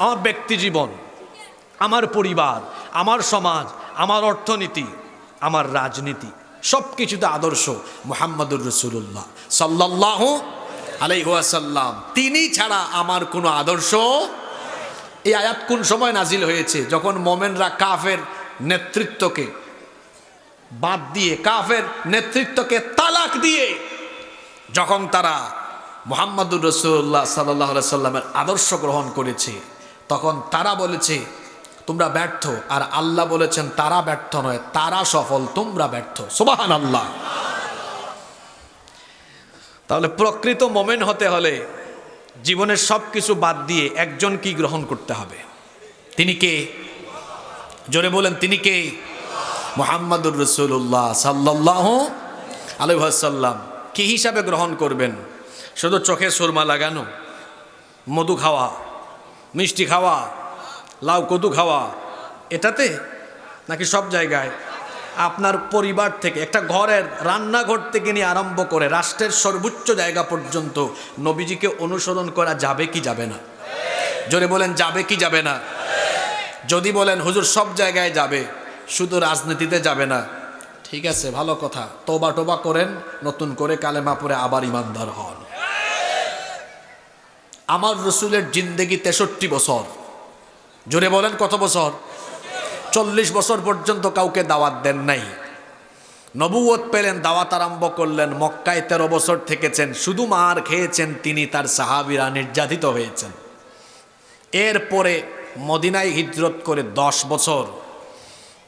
আমার ব্যক্তি জীবন, আমার পরিবার, আমার সমাজ, আমার অর্থনীতি, আমার রাজনীতি সব কিছুতে আদর্শ মোহাম্মদুর রসুল্লাহ সাল্লাহ আলাইহাসাল্লাম তিনি ছাড়া আমার কোনো আদর্শ এই আয়াত কোন সময় নাজিল হয়েছে? যখন মোমেনরা কাফের নেতৃত্বকে বাদ দিয়ে, কাফের নেতৃত্বকে তালাক দিয়ে, যখন তারা মোহাম্মদুর রসুল্লাহ সাল্লাহ সাল্লামের আদর্শ গ্রহণ করেছে তখন তারা বলেছে, তোমরা ব্যর্থ। আর আল্লাহ বলেছেন, তারা ব্যর্থ নয়, তারা সফল, তোমরা ব্যর্থ। সুবাহান আল্লাহ তাহলে প্রকৃত মোমেন হতে হলে জীবনের সব কিছু বাদ দিয়ে একজন কি গ্রহণ করতে হবে? তিনি কে? জোরে বলেন, তিনি কে? মোহাম্মদুর রসুল্লাহ সাল্লাহ আলহাসাল্লাম কি হিসাবে গ্রহণ করবেন? শুধু চোখে সুরমা লাগানো, মধু খাওয়া মিষ্টি খাওয়া, লাউ কদু খাওয়া, এটাতে নাকি সব জায়গায় আপনার পরিবার থেকে, একটা ঘরের রান্নাঘর থেকে নিয়ে আরম্ভ করে রাষ্ট্রের সর্বোচ্চ জায়গা পর্যন্ত নবীজিকে অনুসরণ করা যাবে কি যাবে না? জোরে বলেন, যাবে কি যাবে না? যদি বলেন, হুজুর, সব জায়গায় যাবে, শুধু রাজনীতিতে যাবে না। ঠিক আছে, ভালো কথা। তোবা টোবা করেন, নতুন করে কালেমা পরে আবার ইমানদার হন। আমার রসুলের জিন্দেগি তেষট্টি বছর। জোরে বলেন কত বছর? চল্লিশ বছর পর্যন্ত কাউকে দাওয়াত দেন নাই। নবুয়ত পেলেন, দাওয়াত আরম্ভ করলেন, মক্কায় তেরো বছর থেকেছেন, শুধু মার খেয়েছেন তিনি, তার সাহাবিরা নির্যাতিত হয়েছেন। এরপরে মদিনায় হিজরত করে দশ বছর।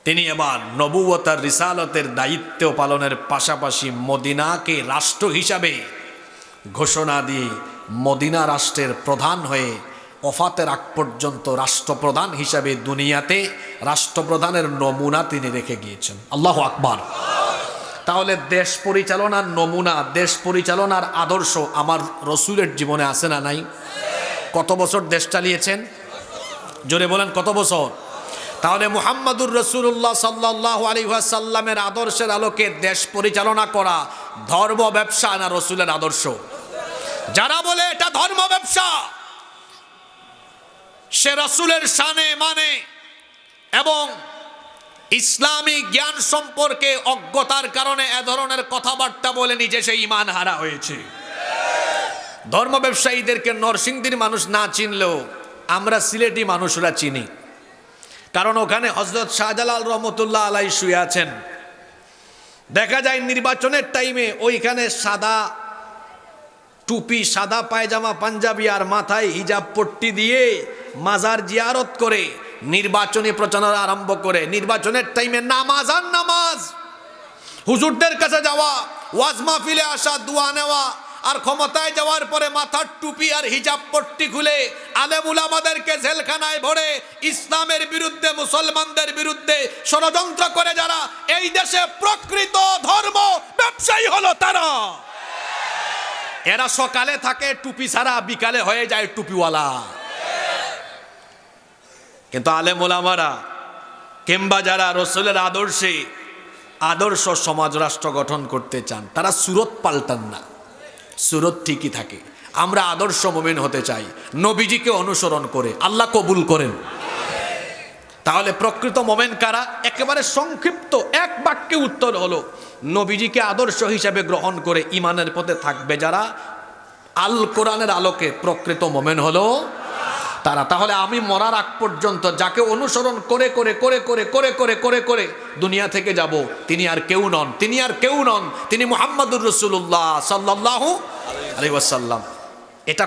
তিনি এবার নবুয়তার রিসালতের দায়িত্ব পালনের পাশাপাশি মদিনাকে রাষ্ট্র হিসাবে ঘোষণা দিয়ে মদিনা রাষ্ট্রের প্রধান হয়ে অফাতের আগ পর্যন্ত রাষ্ট্রপ্রধান হিসাবে দুনিয়াতে রাষ্ট্রপ্রধানের নমুনা তিনি রেখে গিয়েছেন। আল্লাহ আকবার। তাহলে দেশ পরিচালনার নমুনা, দেশ পরিচালনার আদর্শ আমার রসুলের জীবনে আছে না নাই? কত বছর দেশ চালিয়েছেন? জোরে বলেন, কত বছর? তাহলে মুহাম্মাদুর রসুল্লাহ সাল্লাহ আলী সাল্লামের আদর্শের আলোকে দেশ পরিচালনা করা ধর্ম ব্যবসা না রসুলের আদর্শ? যারা বলে এটা ধর্ম ব্যবসা, সে রসুলের সানে মানে এবং ইসলামী জ্ঞান সম্পর্কে অজ্ঞতার কারণে এ ধরনের কথাবার্তা বলে নিজে সে ইমান হারা হয়েছে। ধর্ম ব্যবসায়ীদেরকে নরসিংদীর মানুষ না চিনলেও আমরা সিলেটি মানুষরা চিনি। কারণ ওখানে হজরত শাহজালাল রহমতুল্লাহ আলাই শুয়ে আছেন। দেখা যায় নির্বাচনের টাইমে ওইখানে সাদা টুপি, সাদা পায়জামা, পাঞ্জাবি আর মাথায় হিজাব পট্টি দিয়ে মাজার জিয়ারত করে নির্বাচনী প্রচারণা আরম্ভ করে। নির্বাচনের টাইমে নামাজ আর নামাজ। হুজুরদের কাছে যাওয়া, ওয়াজ মাহফিলে আসা, দোয়া নেওয়া আর ক্ষমতায় যাওয়ার পরে মাথার টুপি আর হিজাব পট্টি খুলে আলেমুল আমাদেরকে জেলখানায় ভরে ইসলামের বিরুদ্ধে, মুসলমানদের বিরুদ্ধে ষড়যন্ত্র করে যারা এই দেশে প্রকৃত ধর্ম, ব্যবসায়ী হলো তারা। এরা সকালে থাকে, টুপি ছাড়া বিকালে হয়ে যায় টুপিওয়ালা। কিন্তু আলেম ওলামারা কিংবা যারা রসুলের আদর্শে, আদর্শ সমাজ রাষ্ট্র গঠন করতে চান, তারা সুরত পাল্টান না। সুরত ঠিকই থাকে। আমরা আদর্শ মোমেন হতে চাই। নবীজিকে অনুসরণ করে, আল্লাহ কবুল করেন। তাহলে প্রকৃত মোমেন কারা? একেবারে সংক্ষিপ্ত এক বাক্যে উত্তর হলো, নবীজিকে আদর্শ হিসাবে গ্রহণ করে ইমানের পথে থাকবে যারা? আল কোরআনের আলোকে প্রকৃত মোমেন হলো তারা। তাহলে আমি মরার আগ পর্যন্ত যাকে অনুসরণ করে করে করে করে করে করে করে করে দুনিয়া থেকে যাব, তিনি আর কেউ নন, তিনি আর কেউ নন, তিনি মোহাম্মদুর রসুল্লাহ সাল্লাহ আলী ওয়াসাল্লাম। এটা